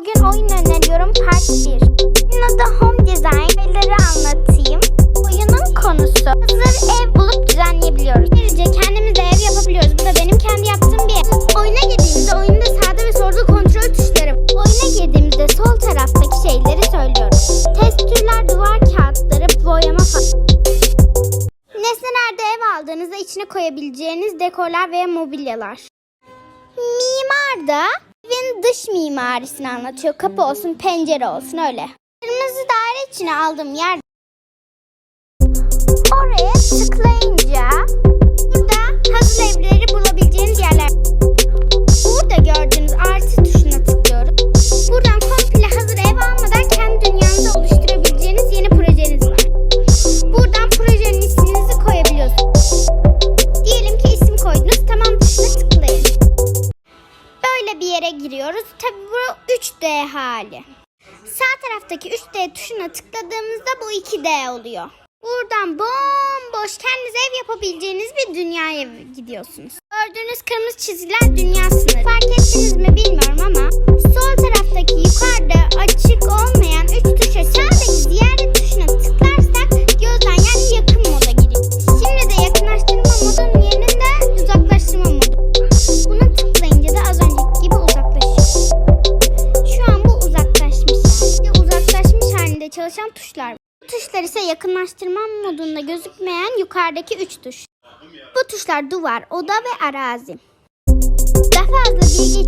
bugün oyun öneriyorum part 1. Oyunun adı Home Design. Şeyleri anlatayım. Oyunun konusu hazır ev bulup düzenleyebiliyoruz. Ayrıca kendimiz de ev yapabiliyoruz. Bu da benim kendi yaptığım bir ev. Oyuna girdiğimizde oyunda sağda ve solda kontrol tuşları. Oyuna girdiğimizde sol taraftaki şeyleri söylüyorum. Tekstürler, duvar kağıtları, boyama falan. Nesnelerde ev aldığınızda içine koyabileceğiniz dekorlar veya mobilyalar. Mimar da evin dış mimarisini anlatıyor. Kapı olsun, pencere olsun öyle. Kırmızı daire içine aldığım yer oraya tıklayınca giriyoruz. Tabi bu 3D hali. Sağ taraftaki 3D tuşuna tıkladığımızda bu 2D oluyor. Buradan bomboş kendinize ev yapabileceğiniz bir dünyaya gidiyorsunuz. Gördüğünüz kırmızı çizgiler dünya sınırı. Fark ettiniz mi bilmiyorum ama çalışan tuşlar. Bu tuşlar ise yakınlaştırma modunda gözükmeyen yukarıdaki 3 tuş. Bu tuşlar duvar, oda ve arazi. Daha fazla bilgi